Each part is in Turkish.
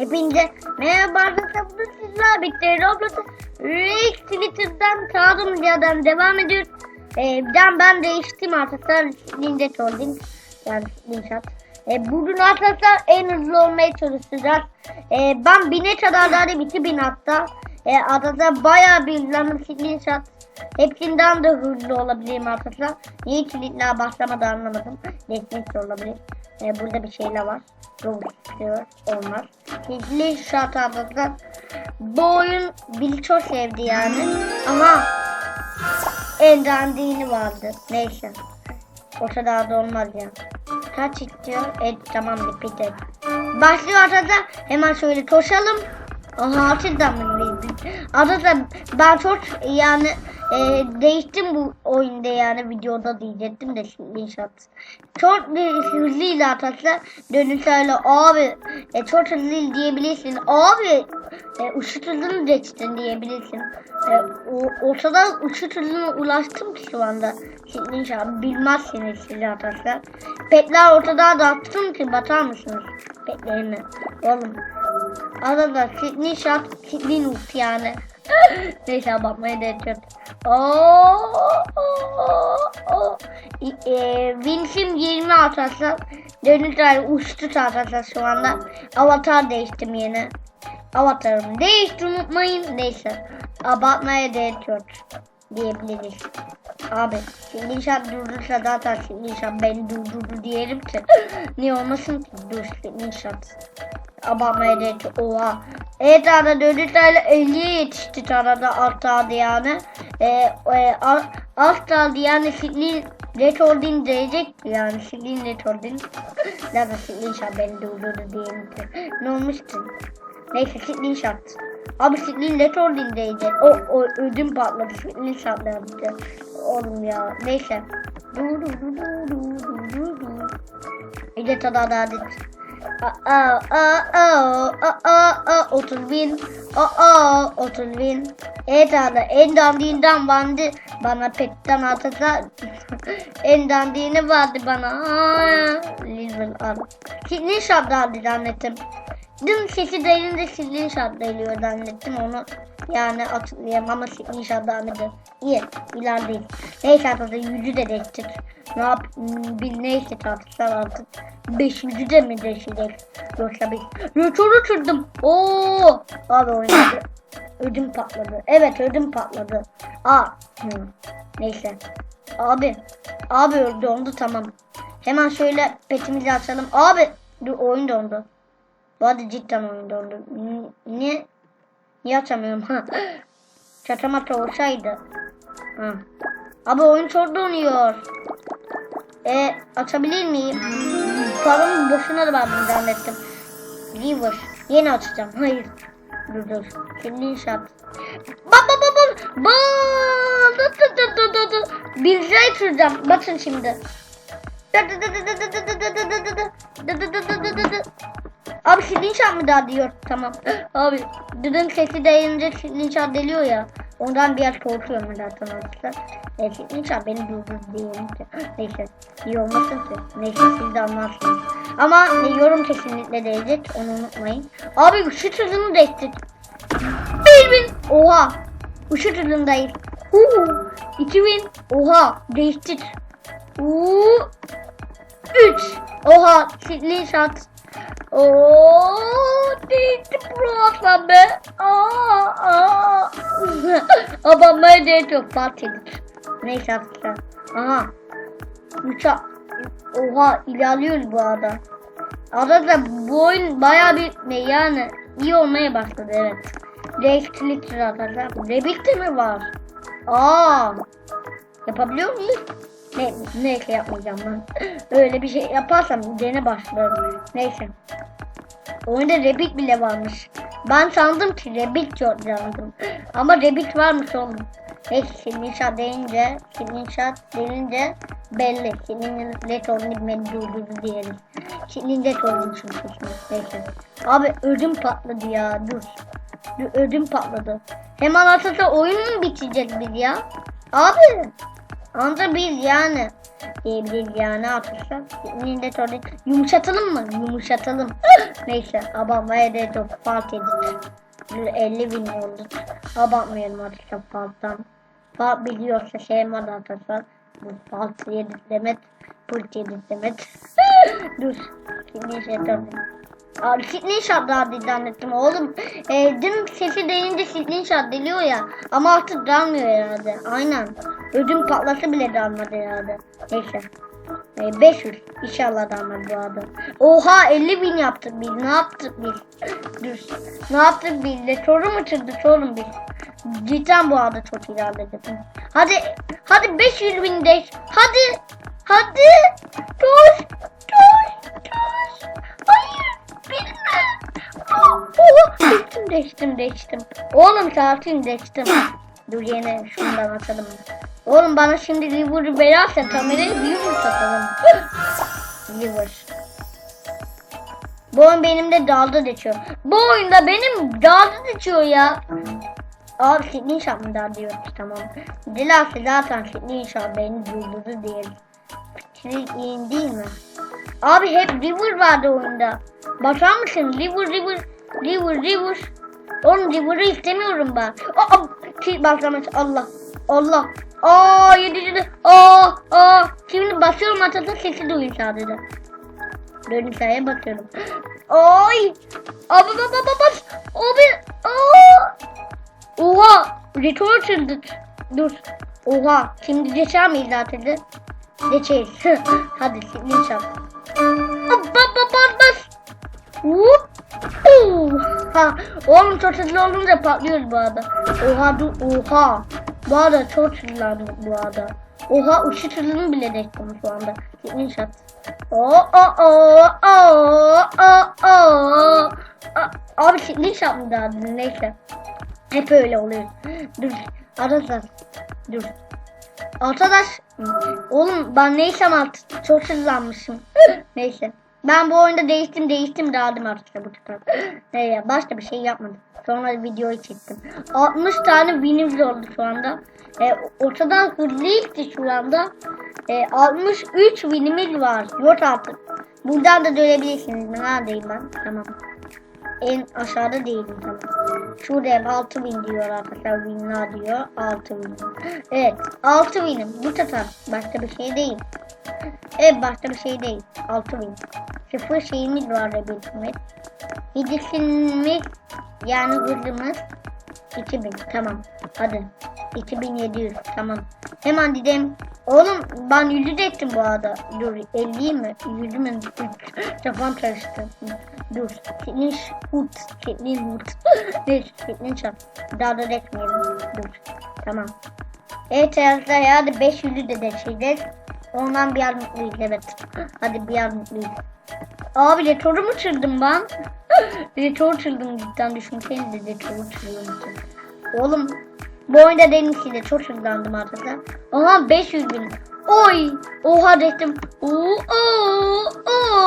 Hepinize merhaba arkadaşlar. Bu sizler birlikte Roblox'a Rex Twitter'dan kaldığımız yerden devam ediyoruz. Ee, ben, ben değiştim arkadaşlar. Ninja Holding. Yani Ninja. Ee, bugün arkadaşlar en hızlı olmaya çalışacağız. Ee, ben bine kadar dedim 2000 hatta. Ee, arkadaşlar bayağı bir hızlandım Ninja. Hepsinden de hızlı olabilirim arkadaşlar. Niye kilitler başlamadı anlamadım. Destek de olabilir. Ee, burada bir şeyler var. Robux istiyor. Olmaz. Hızlı şart arkadaşlar. Bu oyun Bill çok sevdi yani. Ama en dandiğini vardı. Neyse. O kadar da olmaz ya. Kaç istiyor? Evet tamam bitti. Başlıyor arkadaşlar. Hemen şöyle koşalım. Aha açıdan mı Arkadaşlar ben çok yani e, değiştim bu oyunda yani videoda diyecektim de inşaat. Çok hızlıydı arkadaşlar. Dönüş öyle abi e, çok hızlı diyebilirsin. Abi e, ışık hızını geçtin diyebilirsin. E, o, ortada ışık hızına ulaştım ki şu anda. Şimdi inşallah bilmezsiniz siz arkadaşlar. Petler ortada dağıttım ki batar mısınız? Petlerimi. Oğlum. Arada Sydney shot, Sydney Nuke yani. Neyse bakmaya da edeceğim. E, Vince'im 20 arkadaşlar. Dönüşler uçtu arkadaşlar şu anda. Avatar değiştim yine. Avatarımı değişti unutmayın. Neyse. Abartmaya yok diyebiliriz. Abi şimdi inşaat durdursa zaten şimdi inşaat beni durdurdu diyelim ki. Niye olmasın ki dur şimdi inşaat. Abartmaya değer yok. Oha. Evet arada dönüşlerle 50'ye yetişti arada alt aldı yani. Ee, e, alt aldı yani şimdi Rekordin diyecek yani silin rekordin. Zaten silin şart beni durdurdu diyelim ki. Ne olmuştu? Neyse silin şart. Abi silin rekordin diyecek. O, o ödüm patladı silin şartlardı. Oğlum ya neyse. İyice tada da adet. Aa aa aa 30 bin. Aa 30 bin. Evet abi en dandiğinden vardı bana petten atasa en dandiğini vardı bana. Lizbon al. Silin şartlardı zannettim. Dün sesi dayınca silin şartlayılıyor zannettim onu. Yani hatırlayamam ama silin şartlardı. İyi ilan değil. Neyse arkadaşlar yüzü de değiştir. Ne yap bir neyse tartışlar artık. Beşinci de mi değişecek? Yoksa bir. Rötör uçurdum. Oo. Abi oynadı. Ödüm patladı. Evet ödüm patladı. Aa. Hı. Neyse. Abi. Abi dondu tamam. Hemen şöyle petimizi açalım. Abi. Dur oyun dondu. Bu arada cidden oyun dondu. Niye? Niye açamıyorum? Ha. Çatamata olsaydı. Ha. Abi oyun çok donuyor. E açabilir miyim? Paramı boşuna da verdim zannettim. River. Yeni açacağım. Hayır. Dur dur. Kendi inşaat. Bak bak bak bak. Bak. Dur dur dur dur dur şey süreceğim. Bakın şimdi. Abi silinçat mı daha diyor. Tamam. Abi düdün sesi deyince silinçat deliyor ya. Ondan biraz korkuyorum zaten arkadaşlar. E, silinçat beni durdurdu diyelim. Neyse. iyi olmasın ki. Neyse siz de anlarsınız. Ama e, yorum kesinlikle değecek. Onu unutmayın. Abi ışık hızını değiştir. 1000. Oha. Işık hızındayız. Uuu. 2000. Oha. Değiştir. Uuu. 3. Oha. Silin Ooo. Değişti pro aslan be. Aa. Aa. Abanmaya değer yok. Batılır. Neyse arkadaşlar. Aha. 3 Oha ilerliyoruz bu arada. Arada bu oyun baya bir yani iyi olmaya başladı evet. Reaktivlik arkadaşlar. Rebik'te mi var? Aa. Yapabiliyor muyuz? Ne, neyse yapmayacağım ben. Öyle bir şey yaparsam gene başlarım. Neyse. Oyunda Rebik bile varmış. Ben sandım ki Rebik çok sandım. Ama Rebik varmış oğlum. Neyse Silinşat deyince, Silinşat deyince belli. Senin let onu beni durdurdu diyelim. Senin let onu çünkü. Neyse. Abi ödüm patladı ya dur. Dur ödüm patladı. Hemen atasa oyun mu bitecek biz ya? Abi. Anda biz yani. Diyebiliriz yani arkadaşlar. Şimdi sonra yumuşatalım mı? Yumuşatalım. Neyse abartmaya da çok fark edin. 50 bin oldu. Abartmayalım arkadaşlar farktan. Fark biliyorsa şey var arkadaşlar. Bu fark yedik demet. Pırt yedik demet. Dur. Şimdi şey. Abi Sydney Shot daha zannettim oğlum. E, dün sesi deyince Sydney Shot deliyor ya. Ama artık dalmıyor herhalde. Aynen. Ödüm patlası bile dalmadı herhalde. Neyse. E, 500. İnşallah dalmadı bu adam. Oha 50 bin yaptık biz. Ne yaptık biz? Dur. Ne yaptık biz? De soru mu çırdık sorun biz. Cidden bu arada çok ilerledik. Hadi. Hadi 500 bin de. Hadi. Hadi. Dur. Dur. Dur. Hayır. Oha. Değiştim değiştim. Oğlum sakin değiştim. Dur yine şundan açalım. Oğlum bana şimdi liver verirse kamerayı liver satalım. liver. Bu oyun benim de dalda geçiyor. Bu oyunda benim dalda geçiyor ya. Abi Sydney inşaat mı daha diyoruz tamam. Dilerse zaten Sydney inşaat beni durdurdu diyelim. Fikri iyi değil mi? Abi hep river vardı oyunda. Bakar mısın? River river river river. Oğlum river'ı istemiyorum ben. Aa, ki başlamış Allah. Allah. Aa yedi yedi. Aa aa. Şimdi basıyorum atada sesi duyun sadece. Dönün sayıya basıyorum. Ay. Abi baba baba bas. Abi. Aa. Oha. Açıldı. Dur. Oha. Şimdi geçer miyiz zaten de? Geçeriz. Hadi şimdi. Ha, oğlum çok hızlı olunca patlıyoruz bu arada. Oha dur oha. Bu arada çok hızlandık bu arada. Oha ışık hızını bile değiştirdim şu anda. Şat. Oo oo oo oo oo. Abi şimdi şat mı daha neyse. Hep öyle oluyor. Dur. Arkadaşlar. Dur. Arkadaş. Oğlum ben neysem artık çok hızlanmışım. Neyse. Ben bu oyunda değiştim değiştim dağıldım artık bu sefer. Neyse başka bir şey yapmadım. Sonra videoyu çektim. 60 tane winimiz oldu şu anda. E, ortadan hızlı gitti şu anda. E, 63 winimiz var. Yok artık. Buradan da dönebilirsiniz. Neredeyim ben? Tamam. En aşağıda değilim tamam. Şurada hep 6000 diyor arkadaşlar. Winler diyor. 6000. Evet. 6000'im. Bu sefer. Başka bir şey değil. Evet başka bir şey değil. 6000. Sıfır şeyimiz var rebetimiz. Yedisimiz yani hızımız 2000 tamam hadi. 2700 tamam. Hemen dedim oğlum ben yüzü de ettim bu arada. Dur 50 mi? Yüzü mü kafam karıştı. Dur fitness hut fitness hut neyse fitness çap daha da etmeyelim. Dur tamam. Evet arkadaşlar hadi 500'ü de deşeceğiz. Ondan bir yer mutluyuz evet. Hadi bir yer mutluyuz Abi retoru mu çırdım ben? retor çırdım cidden düşünsenize retoru çırdım. Oğlum bu oyunda denizsiyle çok çırdandım arkadaşlar. Aha 500 bin. Oy. Oha dedim. Oo, oo, oo.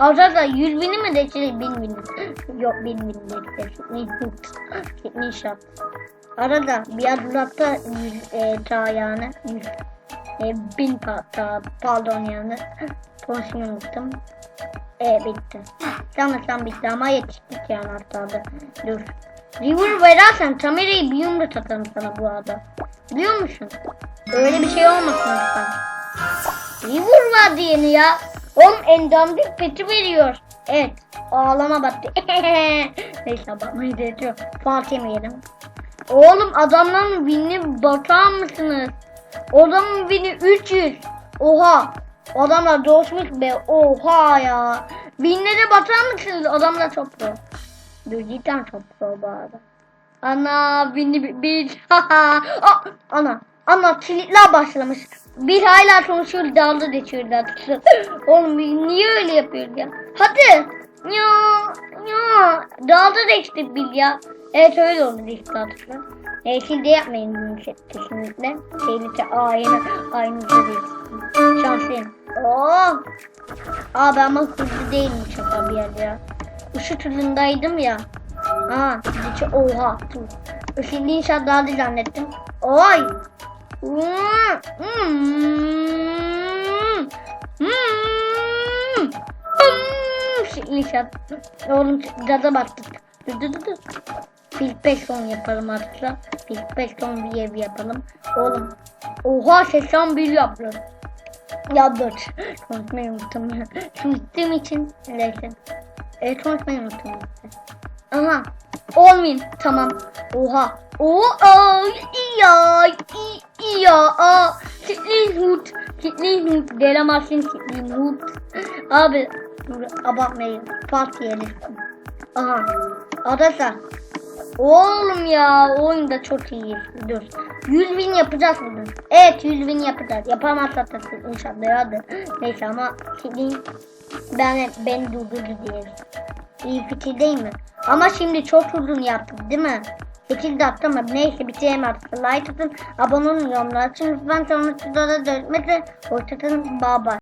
Arkadaşlar 100 bini mi geçecek? 1000 bin. Yok 1000 bin geçecek. Şart. Arada bir uzakta 100 e, ta yani. 100 e, bin pa ta, pardon yani. Konuşmayı unuttum. E bitti. Sanırsam bitti ama yetiştik yani hatta. Dur. River verersen kamerayı bir yumruk atarım sana bu arada. Biliyor musun? Öyle bir şey olmasın lütfen. River var diyeni ya. Oğlum endamdik peti veriyor. Evet. Ağlama battı. Neyse bakmayı da ediyor. Fatih yemeyelim. Oğlum adamların win'i bakar mısınız? Adamın win'i 300. Oha. Adamlar coşmuş be. Oha ya. Binlere batar mısınız? Pro. Dur cidden pro bu arada. Ana bini bir. Aa, ana. Ana kilitler başlamış. Bir hala konuşuyor dalda geçiyorlar. Oğlum niye öyle yapıyor ya? Hadi. Ya ya dalda geçti bil ya. Evet öyle oldu işte artık. E, şimdi yapmayın bunu kesinlikle. Tehlike aynı aynı değil. Şanslıyım. Oo. Abi ama hızlı değilim şaka bir ya. Işık hızındaydım ya. Aa, hiç oha. Işıklı inşaat daha zannettim. Oy. Hmm. Hmm. İnşaat. Oğlum gaza battık. Dur dur dur. dur. İlk 5 son yapalım artık. İlk 5 son bir ev yapalım. Oğlum. Oha 81 yaptım. Ya dur. Konuşmayı unuttum ya. Unuttuğum için. Neyse. Evet konuşmayı unuttum. Aha. Olmayın. Tamam. Oha. Oha. Ya. Ya. Kitli hut. Kitli hut. Gelemezsin kitli hut. Abi. Dur, abartmayın. Pat yiyelim. Aha. Arkadaşlar. Oğlum ya oyun da çok iyi. Dur. 100 bin yapacağız bugün. Evet 100 bin yapacağız. Yapamazsak da inşallah hadi. Neyse ama senin ben beni durdurdu diye. İyi fikir değil mi? Ama şimdi çok uzun yaptık değil mi? 8 dakika mı? Neyse bitireyim artık. Like atın, abone olun, yorumlar açın. Lütfen videoda görüşmek üzere. Hoşçakalın. Bye bye.